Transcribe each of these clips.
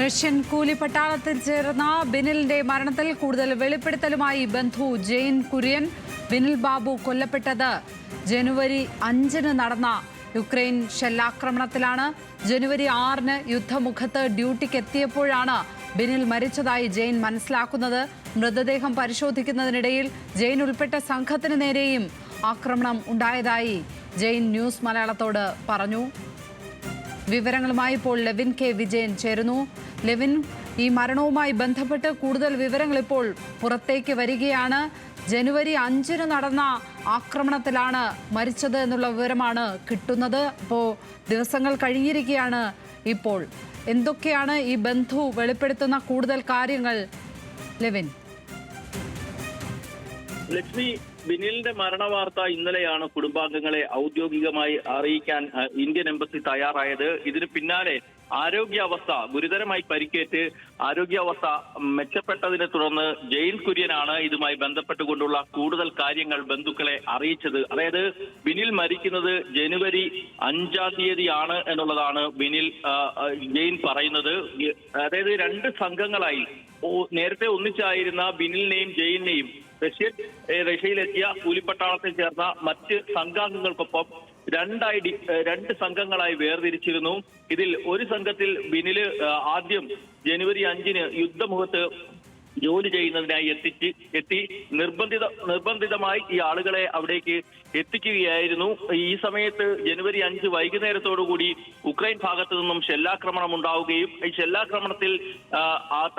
Russian കൂലി പട്ടാളത്തിൽ ചേർന്ന ബിനിലിന്റെ മരണത്തിൽ കൂടുതൽ വെളിപ്പെടുത്തലുമായി ബന്ധു ജെയിൻ കുര്യൻ ബിനിൽ ബാബു കൊല്ലപ്പെട്ടത്. ജനുവരി അഞ്ചിന് നടന്ന യുക്രൈൻ ഷെല്ലാക്രമണത്തിലാണ്. ജനുവരി ആറിന് യുദ്ധമുഖത്ത് ഡ്യൂട്ടിക്ക് എത്തിയപ്പോഴാണ് ബിനിൽ മരിച്ചതായി ജെയിൻ മനസ്സിലാക്കുന്നത്. മൃതദേഹം പരിശോധിക്കുന്നതിനിടയിൽ ജെയിൻ ഉൾപ്പെട്ട സംഘത്തിന് നേരെയും ആക്രമണം ഉണ്ടായതായി ജെയിൻ ന്യൂസ് മലയാളത്തോട് പറഞ്ഞു. വിവരങ്ങളുമായി ഇപ്പോൾ ലെവിൻ കെ വിജയൻ ചേരുന്നു. ലെവിൻ ഈ മരണവുമായി ബന്ധപ്പെട്ട് കൂടുതൽ വിവരങ്ങൾ ഇപ്പോൾ പുറത്തേക്ക് വരികയാണ്. ജനുവരി അഞ്ചിന് നടന്ന ആക്രമണത്തിലാണ് മരിച്ചത് എന്നുള്ള വിവരമാണ് കിട്ടുന്നത്. അപ്പോൾ ദിവസങ്ങൾ കഴിഞ്ഞിരിക്കുകയാണ് ഇപ്പോൾ. എന്തൊക്കെയാണ് ഈ ബന്ധു വെളിപ്പെടുത്തുന്ന കൂടുതൽ കാര്യങ്ങൾ? ലെവിൻ. ലക്ഷ്മി ബിനിലിന്റെ മരണവാർത്ത ഇന്നലെയാണ് കുടുംബാംഗങ്ങളെ ഔദ്യോഗികമായി അറിയിക്കാൻ ഇന്ത്യൻ എംബസി തയ്യാറായത്. ഇതിന് പിന്നാലെ ആരോഗ്യാവസ്ഥ ഗുരുതരമായി പരിക്കേറ്റ് ആരോഗ്യാവസ്ഥ മെച്ചപ്പെട്ടതിനെ തുടർന്ന് ജയിൽ കുര്യനാണ് ഇതുമായി ബന്ധപ്പെട്ടുകൊണ്ടുള്ള കൂടുതൽ കാര്യങ്ങൾ ബന്ധുക്കളെ അറിയിച്ചത്. അതായത് ബിനിൽ മരിക്കുന്നത് ജനുവരി അഞ്ചാം തീയതിയാണ് എന്നുള്ളതാണ് ബിനിൽ ജെയിൻ പറയുന്നത്. അതായത് രണ്ട് സംഘങ്ങളായി. നേരത്തെ ഒന്നിച്ചായിരുന്ന ബിനിലിനെയും ജെയിനെയും റഷ്യൻ റഷ്യയിലെത്തിയ കൂലിപ്പട്ടാളത്തിൽ ചേർന്ന മറ്റ് സംഘാംഗങ്ങൾക്കൊപ്പം രണ്ടായി രണ്ട് സംഘങ്ങളായി വേർതിരിച്ചിരുന്നു. ഇതിൽ ഒരു സംഘത്തിൽ ബിനിൽ ആദ്യം ജനുവരി അഞ്ചിന് യുദ്ധമുഖത്ത് ജോലി ചെയ്യുന്നതിനായി എത്തിച്ച് എത്തി നിർബന്ധിത നിർബന്ധിതമായി ഈ ആളുകളെ അവിടേക്ക് എത്തിക്കുകയായിരുന്നു. ഈ സമയത്ത് ജനുവരി അഞ്ച് വൈകുന്നേരത്തോടുകൂടി ഉക്രൈൻ ഭാഗത്തു നിന്നും ഷെല്ലാക്രമണം ഉണ്ടാവുകയും ഈ ഷെല്ലാക്രമണത്തിൽ ആ,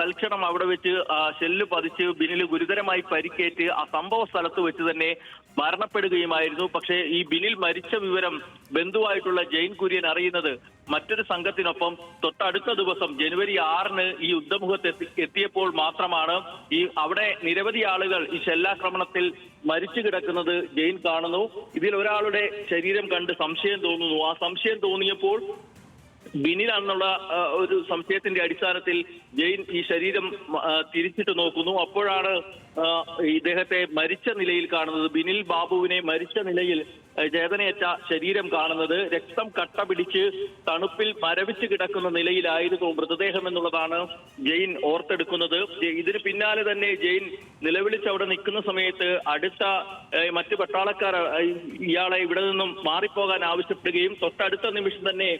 തൽക്ഷണം അവിടെ വെച്ച് ഷെല്ല് പതിച്ച് ബിനിൽ ഗുരുതരമായി പരിക്കേറ്റ് ആ സംഭവ സ്ഥലത്ത് വെച്ച് തന്നെ മരണപ്പെടുകയുമായിരുന്നു. പക്ഷേ ഈ ബിനിൽ മരിച്ച വിവരം ബന്ധുവായിട്ടുള്ള ജെയിൻ കുര്യൻ അറിയുന്നത് മറ്റൊരു സംഘത്തിനൊപ്പം തൊട്ടടുത്ത ദിവസം ജനുവരി ആറിന് ഈ യുദ്ധമുഖത്ത് എത്തിയപ്പോൾ മാത്രമാണ് ഈ അവിടെ നിരവധി ആളുകൾ ഈ ഷെല്ലാക്രമണത്തിൽ മരിച്ചു കിടക്കുന്നത് ജെയിൻ കാണുന്നു. ഇതിൽ ഒരാളുടെ ശരീരം കണ്ട് സംശയം തോന്നുന്നു. ആ സംശയം തോന്നിയപ്പോൾ ബിനിലാണെന്നുള്ള ഒരു സംശയത്തിന്റെ അടിസ്ഥാനത്തിൽ ജെയിൻ ഈ ശരീരം തിരിച്ചിട്ട് നോക്കുന്നു. അപ്പോഴാണ് ഇദ്ദേഹത്തെ മരിച്ച നിലയിൽ കാണുന്നത്. ബിനിൽ ബാബുവിനെ മരിച്ച നിലയിൽ ചേതനയേറ്റ ശരീരം കാണുന്നത്. രക്തം കട്ട പിടിച്ച് തണുപ്പിൽ മരവിച്ച് കിടക്കുന്ന നിലയിലായിരുന്നു മൃതദേഹം എന്നുള്ളതാണ് ജെയിൻ ഓർത്തെടുക്കുന്നത്. ഇതിന് പിന്നാലെ തന്നെ ജെയിൻ നിലവിളിച്ച് അവിടെ നിൽക്കുന്ന സമയത്ത് അടുത്ത മറ്റ് പട്ടാളക്കാർ ഇയാളെ ഇവിടെ നിന്നും മാറിപ്പോകാൻ ആവശ്യപ്പെടുകയും തൊട്ടടുത്ത നിമിഷം തന്നെ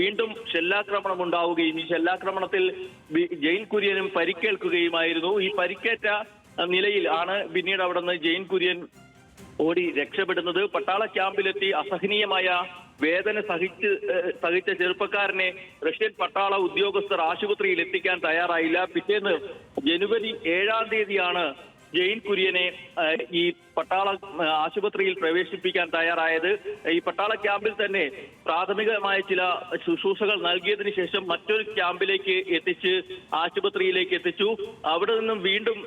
വീണ്ടും ഷെല്ലാക്രമണം ഉണ്ടാവുകയും ഈ ഷെല്ലാക്രമണത്തിൽ ജെയിൻ കുര്യനും പരിക്കേൽക്കുകയുമായിരുന്നു. ഈ പരിക്കേറ്റ നിലയിൽ ആണ് പിന്നീട് അവിടെ നിന്ന് ജെയിൻ കുര്യൻ ഓടി രക്ഷപ്പെടുന്നത്. പട്ടാള ക്യാമ്പിലെത്തി അസഹനീയമായ വേദന സഹിച്ച് സഹിച്ച ചെറുപ്പക്കാരനെ റഷ്യൻ പട്ടാള ഉദ്യോഗസ്ഥർ ആശുപത്രിയിൽ എത്തിക്കാൻ തയ്യാറായില്ല. പിറ്റേന്ന് ജനുവരി ഏഴാം തീയതിയാണ് ജെയിൻ കുര്യനെ ഈ പട്ടാള ആശുപത്രിയിൽ പ്രവേശിപ്പിക്കാൻ തയ്യാറായത്. ഈ പട്ടാള ക്യാമ്പിൽ തന്നെ പ്രാഥമികമായ ചില ശുശ്രൂഷകൾ നൽകിയതിനു ശേഷം മറ്റൊരു ക്യാമ്പിലേക്ക് എത്തിച്ച് ആശുപത്രിയിലേക്ക് എത്തിച്ചു. അവിടെ നിന്നും വീണ്ടും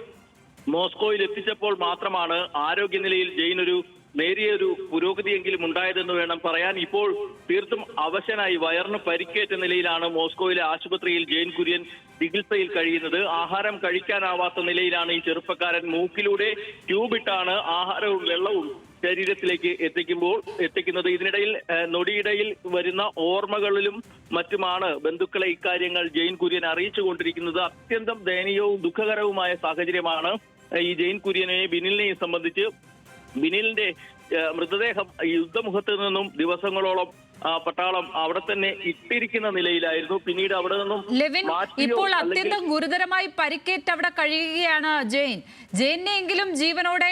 മോസ്കോയിൽ എത്തിച്ചപ്പോൾ മാത്രമാണ് ആരോഗ്യനിലയിൽ ജെയിൻ ഒരു നേരിയ ഒരു പുരോഗതിയെങ്കിലും ഉണ്ടായതെന്ന് വേണം പറയാൻ. ഇപ്പോൾ തീർത്തും അവശനായി വയറിന് പരിക്കേറ്റ നിലയിലാണ് മോസ്കോയിലെ ആശുപത്രിയിൽ ജെയിൻ കുര്യൻ ചികിത്സയിൽ കഴിയുന്നത്. ആഹാരം കഴിക്കാനാവാത്ത നിലയിലാണ് ഈ ചെറുപ്പക്കാരൻ. മൂക്കിലൂടെ ട്യൂബിട്ടാണ് ആഹാരവും വെള്ളവും ശരീരത്തിലേക്ക് എത്തിക്കുമ്പോൾ എത്തിക്കുന്നത്. ഇതിനിടയിൽ നൊടിയിടയിൽ വരുന്ന ഓർമ്മകളിലും മറ്റുമാണ് ബന്ധുക്കളെ ഇക്കാര്യങ്ങൾ ജെയിൻ കുര്യൻ അറിയിച്ചു കൊണ്ടിരിക്കുന്നത് അത്യന്തം ദയനീയവും ദുഃഖകരവുമായ സാഹചര്യമാണ് ഈ ജെയിൻ കുര്യനെയും ബിനിലിനെയും സംബന്ധിച്ച് ബിനിലിന്റെ മൃതദേഹം യുദ്ധമുഖത്ത് നിന്നും ദിവസങ്ങളോളം പട്ടാളം അവിടെ തന്നെ ഇട്ടിരിക്കുന്ന നിലയിലായിരുന്നു. പിന്നീട് അവിടെ നിന്നും ലെവിൻ ഇപ്പോൾ അത്യന്തം ഗുരുതരമായി പരിക്കേറ്റ് അവിടെ കഴിയുകയാണ് ജെയിൻ. ജെയിനെങ്കിലും ജീവനോടെ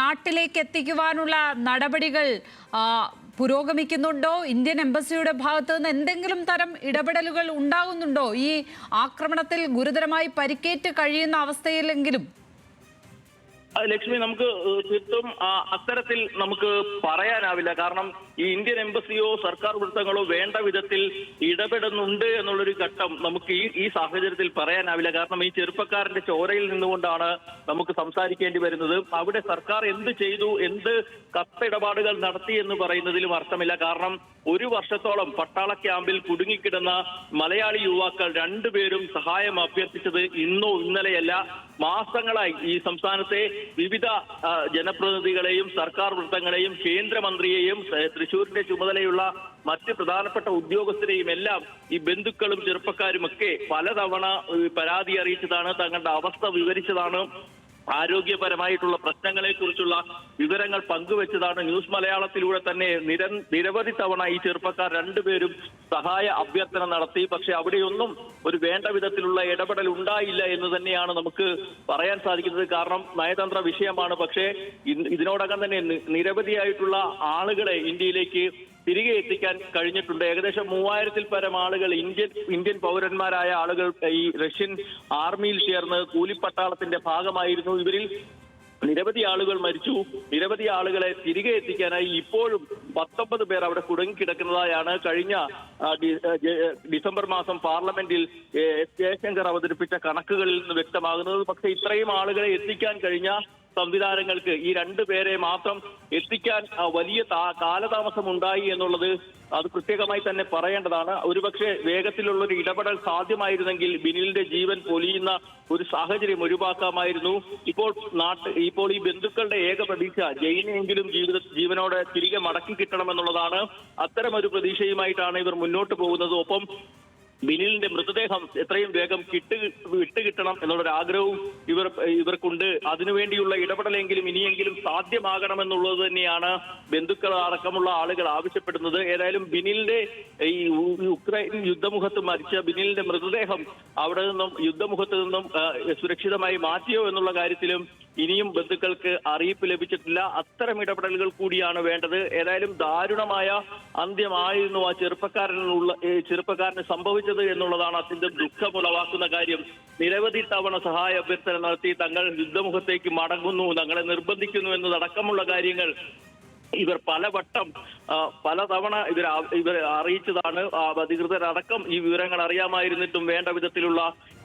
നാട്ടിലേക്ക് എത്തിക്കുവാനുള്ള നടപടികൾ പുരോഗമിക്കുന്നുണ്ടോ? ഇന്ത്യൻ എംബസിയുടെ ഭാഗത്ത് നിന്ന് എന്തെങ്കിലും തരം ഇടപെടലുകൾ ഉണ്ടാകുന്നുണ്ടോ ഈ ആക്രമണത്തിൽ ഗുരുതരമായി പരിക്കേറ്റ് കഴിയുന്ന അവസ്ഥയിലെങ്കിലും? ലക്ഷ്മി നമുക്ക് തീർത്തും അത്തരത്തിൽ നമുക്ക് പറയാനാവില്ല. കാരണം ഈ ഇന്ത്യൻ എംബസിയോ സർക്കാർ വൃത്തങ്ങളോ വേണ്ട വിധത്തിൽ ഇടപെടുന്നുണ്ട് എന്നുള്ളൊരു ഘട്ടം നമുക്ക് ഈ ഈ സാഹചര്യത്തിൽ പറയാനാവില്ല. കാരണം ഈ ചെറുപ്പക്കാരന്റെ ചോരയിൽ നിന്നുകൊണ്ടാണ് നമുക്ക് സംസാരിക്കേണ്ടി വരുന്നത്. അവിടെ സർക്കാർ എന്ത് ചെയ്തു എന്ത് കത്തിടപാടുകൾ നടത്തി എന്ന് പറയുന്നതിലും അർത്ഥമില്ല. കാരണം ഒരു വർഷത്തോളം പട്ടാള ക്യാമ്പിൽ കുടുങ്ങിക്കിടന്ന മലയാളി യുവാക്കൾ രണ്ടുപേരും സഹായം അഭ്യർത്ഥിച്ചത് ഇന്നോ ഇന്നലെയല്ല. മാസങ്ങളായി ഈ സംസ്ഥാനത്തെ വിവിധ ജനപ്രതിനിധികളെയും സർക്കാർ വൃത്തങ്ങളെയും കേന്ദ്രമന്ത്രിയെയും തൃശൂരിന്റെ ചുമതലയുള്ള മറ്റ് പ്രധാനപ്പെട്ട ഉദ്യോഗസ്ഥരെയും എല്ലാം ഈ ബന്ധുക്കളും ചെറുപ്പക്കാരും ഒക്കെ പലതവണ പരാതി അറിയിച്ചതാണ് തങ്ങളുടെ അവസ്ഥ വിവരിച്ചതാണ്. ആരോഗ്യപരമായിട്ടുള്ള പ്രശ്നങ്ങളെക്കുറിച്ചുള്ള വിവരങ്ങൾ പങ്കുവച്ചതാണ് ന്യൂസ് മലയാളത്തിലൂടെ തന്നെ നിര നിരവധി തവണ ഈ ചെറുപ്പക്കാർ രണ്ടുപേരും സഹായ അഭ്യർത്ഥന നടത്തി. പക്ഷെ അവിടെയൊന്നും ഒരു വേണ്ട വിധത്തിലുള്ള ഇടപെടൽ ഉണ്ടായില്ല എന്ന് തന്നെയാണ് നമുക്ക് പറയാൻ സാധിക്കുന്നത്. കാരണം നയതന്ത്ര വിഷയമാണ്. പക്ഷേ ഇതിനോടകം തന്നെ നിരവധിയായിട്ടുള്ള ആളുകളെ ഇന്ത്യയിലേക്ക് തിരികെ എത്തിക്കാൻ കഴിഞ്ഞിട്ടുണ്ട്. ഏകദേശം മൂവായിരത്തിൽ പരം ആളുകൾ ഇന്ത്യൻ ഇന്ത്യൻ പൗരന്മാരായ ആളുകൾ ഈ റഷ്യൻ ആർമിയിൽ ചേർന്ന് കൂലിപ്പട്ടാളത്തിന്റെ ഭാഗമായിരുന്നു. ഇവരിൽ നിരവധി ആളുകൾ മരിച്ചു. നിരവധി ആളുകളെ തിരികെ എത്തിക്കാനായി ഇപ്പോഴും പത്തൊമ്പത് പേർ അവിടെ കുടുങ്ങിക്കിടക്കുന്നതായാണ് കഴിഞ്ഞ ഡിസംബർ മാസം പാർലമെന്റിൽ എസ് ജയശങ്കർ അവതരിപ്പിച്ച കണക്കുകളിൽ നിന്ന് വ്യക്തമാകുന്നത്. പക്ഷേ ഇത്രയും ആളുകളെ എത്തിക്കാൻ കഴിഞ്ഞ സംവിധാനങ്ങൾക്ക് ഈ രണ്ടു പേരെ മാത്രം എത്തിക്കാൻ വലിയ കാലതാമസം ഉണ്ടായി എന്നുള്ളത് അത് പ്രത്യേകമായി തന്നെ പറയേണ്ടതാണ്. ഒരുപക്ഷെ വേഗത്തിലുള്ള ഒരു ഇടപെടൽ സാധ്യമായിരുന്നെങ്കിൽ ബിനിലിന്റെ ജീവൻ പൊലിയുന്ന ഒരു സാഹചര്യം ഒഴിവാക്കാമായിരുന്നു. ഇപ്പോൾ നാട്ട് ഇപ്പോൾ ഈ ബന്ധുക്കളുടെ ഏക പ്രതീക്ഷ ജയിനെങ്കിലും ജീവിത ജീവനോടെ തിരികെ മടക്കി കിട്ടണമെന്നുള്ളതാണ്. അത്തരം ഒരു പ്രതീക്ഷയുമായിട്ടാണ് ഇവർ മുന്നോട്ട് പോകുന്നത്. ഒപ്പം ബിനിലിന്റെ മൃതദേഹം എത്രയും വേഗം കിട്ട് വിട്ടുകിട്ടണം എന്നുള്ളൊരു ആഗ്രഹവും ഇവർ ഇവർക്കുണ്ട്. അതിനുവേണ്ടിയുള്ള ഇടപെടലെങ്കിലും ഇനിയെങ്കിലും സാധ്യമാകണമെന്നുള്ളത് തന്നെയാണ് ബന്ധുക്കൾ അടക്കമുള്ള ആളുകൾ ആവശ്യപ്പെടുന്നത്. ഏതായാലും ബിനിലിന്റെ ഈ ഉക്രൈൻ യുദ്ധമുഖത്ത് മരിച്ച ബിനിലിന്റെ മൃതദേഹം അവിടെ നിന്നും യുദ്ധമുഖത്ത് നിന്നും സുരക്ഷിതമായി മാറ്റിയോ എന്നുള്ള കാര്യത്തിലും ഇനിയും ബന്ധുക്കൾക്ക് അറിയിപ്പ് ലഭിച്ചിട്ടില്ല. അത്തരം ഇടപെടലുകൾ കൂടിയാണ് വേണ്ടത്. ഏതായാലും ദാരുണമായ അന്ത്യമായിരുന്നു ആ ചെറുപ്പക്കാരനുള്ള ചെറുപ്പക്കാരന് സംഭവിച്ചത് എന്നുള്ളതാണ് അത്യന്തം ദുഃഖമുളവാക്കുന്ന കാര്യം. നിരവധി തവണ സഹായ അഭ്യർത്ഥന നടത്തി തങ്ങൾ യുദ്ധമുഖത്തേക്ക് മടങ്ങുന്നു. തങ്ങളെ നിർബന്ധിക്കുന്നു എന്നതടക്കമുള്ള കാര്യങ്ങൾ ഇവർ പലവട്ടം പലതവണ ഇവർ ഇവർ അറിയിച്ചതാണ്. അധികൃതരടക്കം ഈ വിവരങ്ങൾ അറിയാമായിരുന്നിട്ടും വേണ്ട വിധത്തിലുള്ള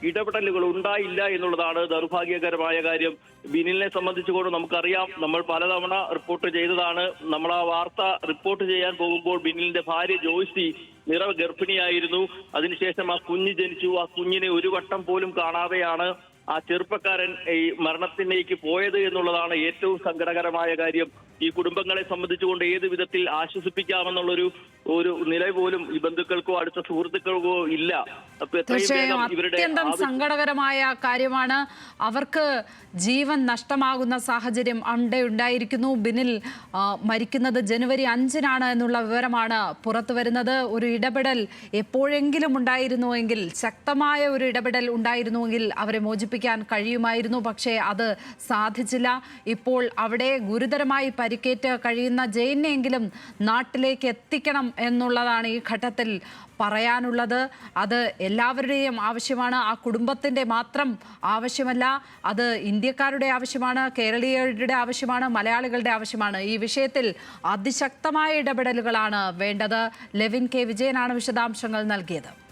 ഇടപെടലുകൾ ഉണ്ടായില്ല എന്നുള്ളതാണ് ദൗർഭാഗ്യകരമായ കാര്യം. ബിനിലിനെ സംബന്ധിച്ചുകൊണ്ട് നമുക്കറിയാം നമ്മൾ പലതവണ റിപ്പോർട്ട് ചെയ്തതാണ്. നമ്മൾ ആ വാർത്ത റിപ്പോർട്ട് ചെയ്യാൻ പോകുമ്പോൾ ബിനിലിന്റെ ഭാര്യ ജോയ്സി നിറവ് ഗർഭിണിയായിരുന്നു. അതിനുശേഷം ആ കുഞ്ഞ് ജനിച്ചു. ആ കുഞ്ഞിനെ ഒരു വട്ടം പോലും കാണാതെയാണ് ആ ചെറുപ്പക്കാരൻ ഈ മരണത്തിലേക്ക് പോയത് എന്നുള്ളതാണ് ഏറ്റവും സങ്കടകരമായ കാര്യം. ഈ കുടുംബങ്ങളെ സംബന്ധിച്ചുകൊണ്ട് ഏത് വിധത്തിൽ ആശ്വസിപ്പിക്കാമെന്നുള്ളൊരു ഒരു നില പോലും ഈ ബന്ധുക്കൾക്കോ അടുത്ത സുഹൃത്തുക്കൾക്കോ ഇല്ല. തീർച്ചയായും അത്യന്തം സങ്കടകരമായ കാര്യമാണ്. അവർക്ക് ജീവൻ നഷ്ടമാകുന്ന സാഹചര്യം അവിടെ ഉണ്ടായിരിക്കുന്നു. ബിനിൽ മരിക്കുന്നത് ജനുവരി അഞ്ചിനാണ് എന്നുള്ള വിവരമാണ് പുറത്തു വരുന്നത്. ഒരു ഇടപെടൽ എപ്പോഴെങ്കിലും ഉണ്ടായിരുന്നുവെങ്കിൽ ശക്തമായ ഒരു ഇടപെടൽ ഉണ്ടായിരുന്നുവെങ്കിൽ അവരെ മോചിപ്പിക്കാൻ കഴിയുമായിരുന്നു. പക്ഷേ അത് സാധിച്ചില്ല. ഇപ്പോൾ അവിടെ ഗുരുതരമായി പരിക്കേറ്റ് കഴിയുന്ന ജയിനെങ്കിലും നാട്ടിലേക്ക് എത്തിക്കണം എന്നുള്ളതാണ് ഈ ഘട്ടത്തിൽ പറയാനുള്ളത്. അത് എല്ലാവരുടെയും ആവശ്യമാണ്. ആ കുടുംബത്തിന്റെ മാത്രം ആവശ്യമല്ല അത് ഇന്ത്യക്കാരുടെ ആവശ്യമാണ് കേരളീയരുടെ ആവശ്യമാണ് മലയാളികളുടെ ആവശ്യമാണ്. ഈ വിഷയത്തിൽ അതിശക്തമായ ഇടപെടലുകളാണ് വേണ്ടത്. ലെവിൻ കെ. വിജയനാണ് വിശദാംശങ്ങൾ നൽകിയത്.